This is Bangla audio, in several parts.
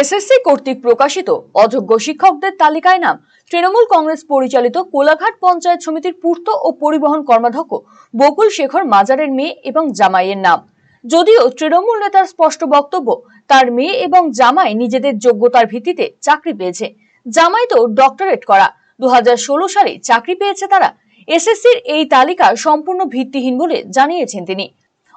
এসএসসি কর্তৃক প্রকাশিত অযোগ্য শিক্ষকদের তালিকায় নাম তৃণমূল কংগ্রেস পরিচালিত কোলাঘাট পঞ্চায়েত সমিতির পূর্ত ও পরিবহন কর্মাধ্যক্ষ বকুল শেখর মাজারের মেয়ে এবং জামাইয়ের নাম। যদিও তৃণমূল নেতার স্পষ্ট বক্তব্য, তার মেয়ে এবং জামাই নিজেদের যোগ্যতার ভিত্তিতে চাকরি পেয়েছে। জামাই তো ডক্টরেট করা। দু হাজার ষোলো সালে চাকরি পেয়েছে তারা। এসএসসির এই তালিকা সম্পূর্ণ ভিত্তিহীন বলে জানিয়েছেন তিনি।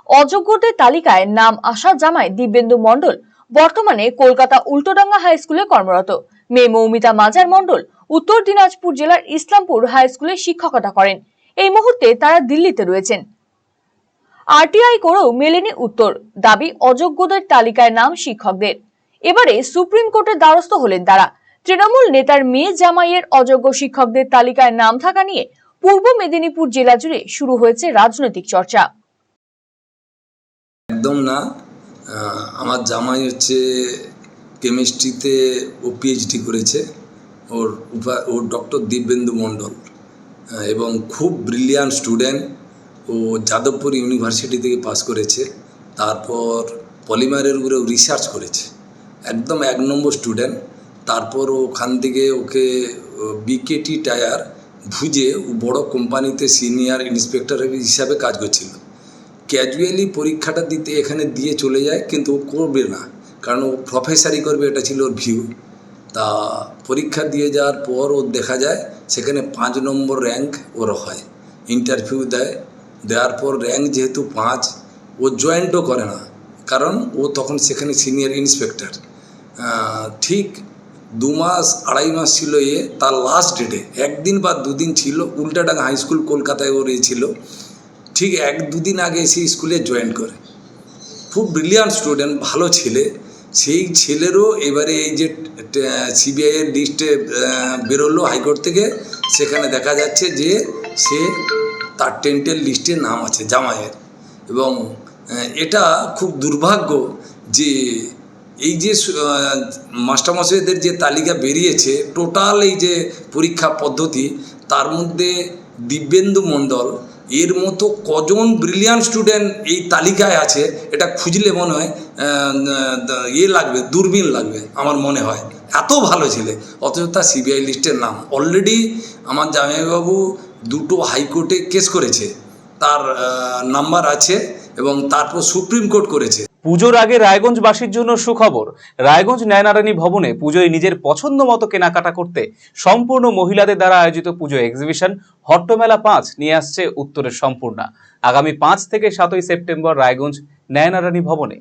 অযোগ্যদের তালিকায় নাম আসা জামাই দিব্যেন্দু মণ্ডল বর্তমানে কলকাতা উল্টোডাঙ্গা হাই স্কুলে কর্মরত। মেয়ে মৌমিতা মাজার মণ্ডল উত্তর দিনাজপুর জেলার ইসলামপুর হাই স্কুলে শিক্ষকতা করেন। এই মুহূর্তে তারা দিল্লিতে রয়েছেন। আরটিআই করেও মেলেনি উত্তর, দাবি অযোগ্যদের তালিকায় নাম শিক্ষকদের। এবারে সুপ্রিম কোর্টের দ্বারস্থ হলেন তারা। তৃণমূল নেতার মেয়ে জামাইয়ের অযোগ্য শিক্ষকদের তালিকায় নাম থাকা নিয়ে পূর্ব মেদিনীপুর জেলা জুড়ে শুরু হয়েছে রাজনৈতিক চর্চা। একদম না। আমার জামাই হচ্ছে কেমিস্ট্রিতে ও পিএইচডি করেছে। ওর উপা- ওর ডক্টর দিব্যেন্দু মণ্ডল। এবং খুব ব্রিলিয়ান্ট স্টুডেন্ট ও যাদবপুর ইউনিভার্সিটি থেকে পাস করেছে। তারপর পলিমারের উপরে রিসার্চ করেছে। একদম এক নম্বর স্টুডেন্ট তারপর ওখান থেকে ওকে বিকেটি টায়ার ভুজে বড় কোম্পানিতে সিনিয়র ইন্সপেক্টর হিসাবে কাজ করছিল। ক্যাজুয়ালি পরীক্ষাটা দিতে এখানে দিয়ে চলে যায়, কিন্তু ও করবে না। কারণ ও প্রফেসারি করবে, এটা ছিল ওর ভিউ তা পরীক্ষা দিয়ে যাওয়ার পর ও দেখা যায়, সেখানে পাঁচ নম্বর র্যাঙ্ক ওর হয়। ইন্টারভিউ দেয়। দেওয়ার পর র্যাঙ্ক যেহেতু পাঁচ, ও জয়েন্টও করে না। কারণ ও তখন সেখানে সিনিয়র ইন্সপেক্টর ঠিক দু মাস, আড়াই মাস ছিল এ, তার লাস্ট ডেটে একদিন বা দুদিন ছিল, উল্টাডাঙ্গা হাই স্কুল কলকাতায় ওর এ ছিল। ঠিক এক দুদিন আগে এসে স্কুলে জয়েন করে। খুব ব্রিলিয়ান্ট স্টুডেন্ট ভালো ছেলে। সেই ছেলেরও এবারে এই যে সিবিআইয়ের লিস্টে বেরোলো হাইকোর্ট থেকে। সেখানে দেখা যাচ্ছে যে সে তার টেন্টের লিস্টে নাম আছে, জামাইয়ের। এবং এটা খুব দুর্ভাগ্য যে এই যে মাস্টারমশাইদের যে তালিকা বেরিয়েছে টোটাল এই যে পরীক্ষা পদ্ধতি, তার মধ্যে দিব্যেন্দু মণ্ডল এর মতো কজন ব্রিলিয়ান্ট স্টুডেন্ট এই তালিকায় আছে, এটা খুঁজলে মনে হয় ইয়ে লাগবে, দূরবীন লাগবে, আমার মনে হয়। এত ভালো ছেলে, অথচ তার সিবিআই লিস্টের নাম। অলরেডি আমার জামাইবাবু দুটো হাইকোর্টে কেস করেছে। তার নাম্বার আছে এবং তারপর সুপ্রিম কোর্ট করেছে। পুজোর আগে রায়গঞ্জবাসীর জন্য সুখবর। রায়গঞ্জ ন্যায়নারায়ণী ভবনে পুজোয় নিজের পছন্দ মতো কেনাকাটা করতে সম্পূর্ণ মহিলাদের দ্বারা আয়োজিত পুজো এক্সিবিশন হট্টমেলা পাঁচ নিয়ে আসছে উত্তরের সম্পূর্ণা। আগামী পাঁচ থেকে সাতই সেপ্টেম্বর রায়গঞ্জ ন্যায়নারায়ণী ভবনে।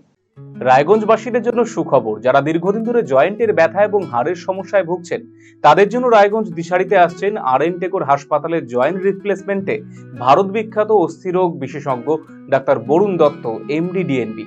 রায়গঞ্জবাসীদের জন্য সুখবর, যারা দীর্ঘদিন ধরে জয়েন্টের ব্যথা এবং হাড়ের সমস্যায় ভুগছেন, তাদের জন্য রায়গঞ্জ দিশারিতে আসছেন আর এন টেকোর হাসপাতালের জয়েন্ট রিপ্লেসমেন্টে ভারত বিখ্যাত অস্থিরোগ বিশেষজ্ঞ doctor Barun Dutta, MD DNB.